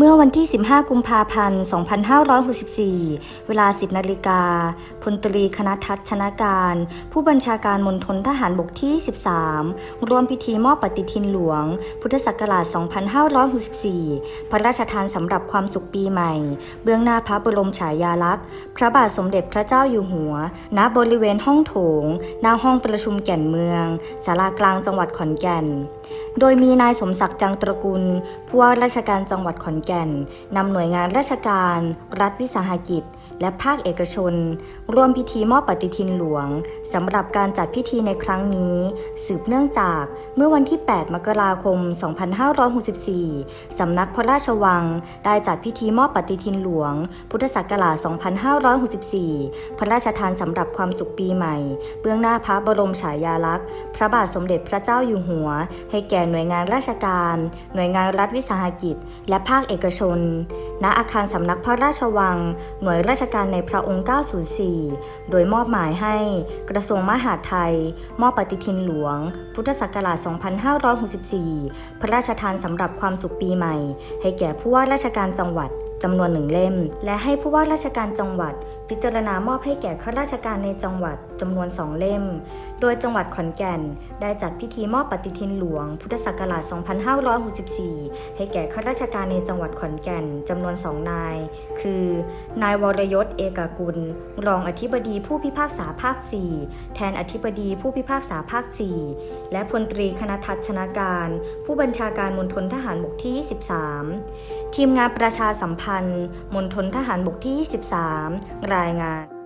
เมื่อวันที่ 15 กุมภาพันธ์ 2564 เวลา 10 นาฬิกา พลตรีคณะทัศชนะการ ผู้บัญชาการมณฑลทหารบกที่ 13 ร่วมพิธีมอบปฏิทินหลวง พุทธศักราช 2564 พระราชทานสำหรับความสุขปีใหม่ เบื้องหน้าพระบรมฉายาลักษณ์ พระบาทสมเด็จพระเจ้าอยู่หัว ณ บริเวณห้องโถง หน้าห้องประชุมแก่นเมืองศาลากลางจังหวัดขอนแก่น โดยมีนายสมศักดิ์จังตระกุลผู้ว่าราชการจังหวัดขอนแก่นนำหน่วยงานราชการ รัฐวิสาหกิจ และภาคเอกชน ร่วมพิธีมอบปฏิทินหลวงสำหรับการจัดพิธีในครั้งนี้ สืบเนื่องจากเมื่อวันที่ 8 มกราคม 2564 สำนักพระราชวัง ได้จัดพิธีมอบปฏิทินหลวง พุทธศักราช 2564 พระราชทานสำหรับความสุขปีใหม่ เบื้องหน้าพระบรมฉายาลักษณ์ พระบาทสมเด็จพระเจ้าอยู่หัว ให้แก่หน่วยงานราชการ หน่วยงานรัฐวิสาหกิจ และภาคเอกชนณอาคารสำนักพระราชวัง หน่วยราชการในพระองค์ 904 โดยมอบหมายให้กระทรวงมหาดไทย มอบปฏิทินหลวง พุทธศักราช 2564 พระราชทานสำหรับความสุขปีใหม่ ให้แก่ผู้ว่าราชการจังหวัดจำนวนหนึ่งเล่ม และให้ผู้ว่าราชการจังหวัด พิจารณามอบให้แก่ข้าราชการในจังหวัดจำนวนสองเล่ม โดยจังหวัดขอนแก่น ได้จัดพิธีมอบปฏิทินหลวง พุทธศักราช 2564 ให้แก่ข้าราชการในจังหวัดขอนแก่นจำนวนสองนาย คือ นายวรยศเอกกุล รองอธิบดีผู้พิพากษาภาค 4 แทนอธิบดีผู้พิพากษาภาค 4 และพลตรีคณทัศน์ชนาการ ผู้บัญชาการมณฑลทหารบกที่ 23ทีมงานประชาสัมพันธ์มณฑลทหารบกที่ 23 รายงาน